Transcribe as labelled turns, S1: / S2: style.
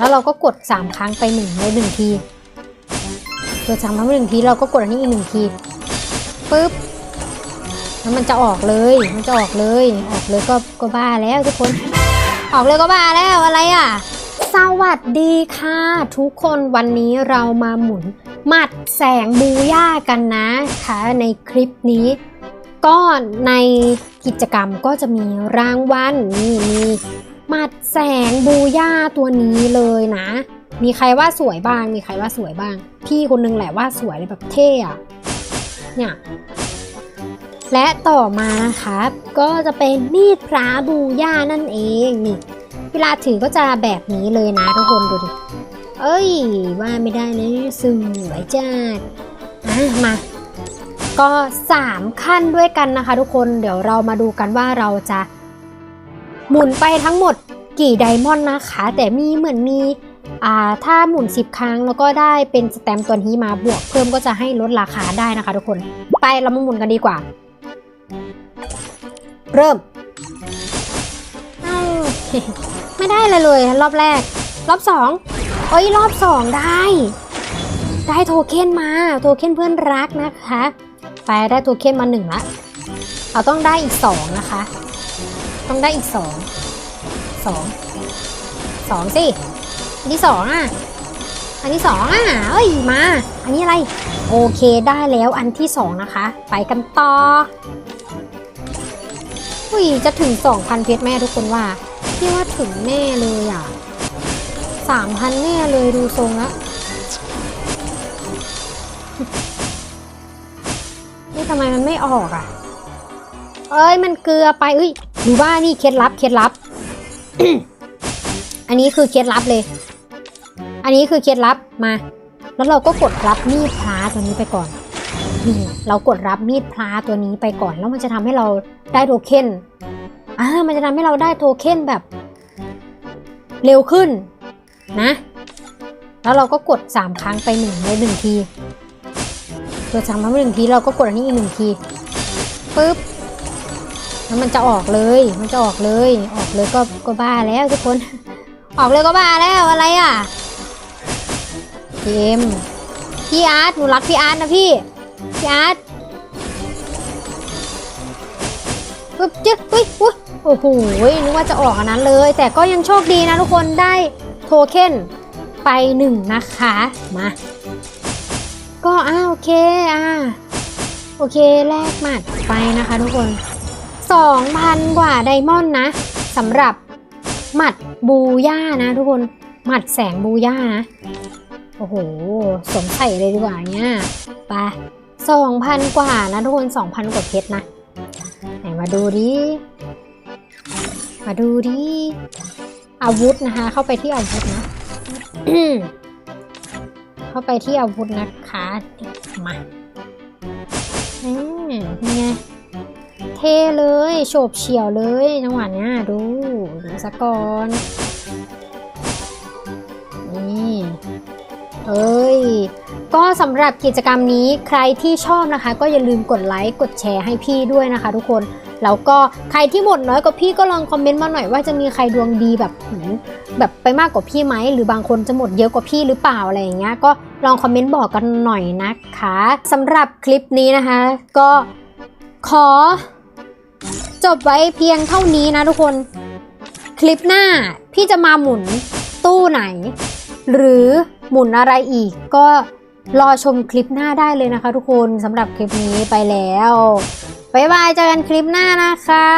S1: แล้วเราก็กดสามครั้งไปหนึ่งเลยหนึ่งทีกดสามครั้งไปหนึ่งทีเราก็กดอันนี้อีกหนึ่งทีปึ๊บแล้วมันจะออกเลย มันจะออกเลย ออกเลยก็ก็บ้าแล้วทุกคน ออกเลยก็บ้าแล้วอะไรอะ สวัสดีค่ะ ทุกคนวันนี้เรามาหมุนหมัดแสงบูย่ากันนะคะในคลิปนี้ ก็ในกิจกรรมก็จะมีรางวัลนี่มี หมัดแสงบูย่าตัวนี้เลยนะ มีใครว่าสวยบ้าง มีใครว่าสวยบ้าง พี่คนนึงแหละว่าสวยเลยแบบเท่อะเนี่ยและต่อมานะคะก็จะเป็นมีดพระบูย่านั่นเองนี่เวลาถือก็จะแบบนี้เลยนะทุกคนดูดิ เอ้ย ว่าไม่ได้นะสวยจ้าอะมา ก็ 3 ขั้นด้วยกันนะคะทุกคนเดี๋ยวเรามาดูกันว่าเราจะ หมุนไปทั้งหมดกี่ไดมอนด์นะคะ แต่มีเหมือนมีอ่าถ้าหมุน 10 ครั้งแล้วก็ได้เป็นสแตมตัวนี้มาบวกเพิ่มก็จะให้ลดราคาได้นะคะทุกคน ไปเรามาหมุนกันดีกว่า เริ่มไม่ได้เลยเลย รอบแรก รอบสองเอ้ยรอบสองได้ ได้โทเค็นมาโทเค็นเพื่อนรักนะคะ ไปได้โทเค็นมาหนึ่งละเราต้องได้อีกสองนะคะ ต้องได้อีกสองสองสองสิอันที่สองอะ อันที่สองอะเอ้ยมา อันนี้อะไร โอเคได้แล้วอันที่สองนะคะ ไปกันต่ออุ้ยจะถึง2,000เพชรแม่ทุกคนว่าพี่ว่าถึงแน่เลยอะ3,000แน่เลยดูทรงล้วนี่ทำไมมันไม่ออกอะ เอ้ยมันเกลือไปเอ้ย หรือว่านี่เคล็ดลับเคล็ดลับ อันนี้คือเคล็ดลับเลย อันนี้คือเคล็ดลับมา แล้วเราก็กดรับมีดพลาตัวนี้ไปก่อนนี่เรากดรับมีดพลาตัวนี้ไปก่อน แล้วมันจะทำให้เราได้โทเค็นอ่ามันจะทำให้เราได้โทเค็นแบบ เร็วขึ้นนะ แล้วเราก็กด 3 ครั้งไปหนึ่งเลยหนึ่งทีกดสามครั้งไปหนึ่งทีเราก็กดอันนี้อีกหนึ่งทีปึ๊บ แล้วมันจะออกเลย มันจะออกเลย ออกเลยก็ก็บ้าแล้วทุกคน ออกเลยก็บ้าแล้วอะไรอะเกมพี่อาร์ตหนูรักพี่อาร์ตนะพี่พี่อาร์ตปึ๊บจึ๊กอุ้ยอุ้ยโอ้โหนึกว่าจะออกอันนั้นเลย แต่ก็ยังโชคดีนะทุกคนได้โทเค็นไปหนึ่งนะคะมาก็อ่าโอเคอ่าโอเคแลกหมัดไปนะคะทุกคน 2,000 กว่าไดมอนด์นะสำหรับหมัดบูย่านะทุกคนหมัดแสงบูย่านะ โอ้โห สมใส่เลยดีกว่าเนี่ยไปสองพันกว่านะทุกคนสองพันกว่าเพชรนะ ไหนมาดูดิ มาดูดิ อาวุธนะคะ เข้าไปที่อาวุธนะ เข้าไปที่อาวุธนะคะ มาอืมเป็นไง เท่เลยโฉบเฉี่ยวเลยจังหวะเนี้ยดูดูสะก่อนนี่เอ้ยก็สำหรับกิจกรรมนี้ใครที่ชอบนะคะ ก็อย่าลืมกดไลค์กดแชร์ให้พี่ด้วยนะคะ ทุกคนแล้วก็ใครที่หมดน้อยกว่าพี่ก็ลองคอมเมนต์มาหน่อยว่าจะมีใครดวงดีแบบแบบไปมากกว่าพี่ไหมหรือบางคนจะหมดเยอะกว่าพี่หรือเปล่าอะไรอย่างเงี้ยก็ลองคอมเมนต์บอกกันหน่อยนะคะสำหรับคลิปนี้นะคะ ก็ ขอ จบไว้เพียงเท่านี้นะทุกคน คลิปหน้าพี่จะมาหมุนตู้ไหน หรือหมุนอะไรอีกก็รอชมคลิปหน้าได้เลยนะคะ ทุกคนสำหรับคลิปนี้ไปแล้ว บ๊ายบายเจอกันคลิปหน้านะคะ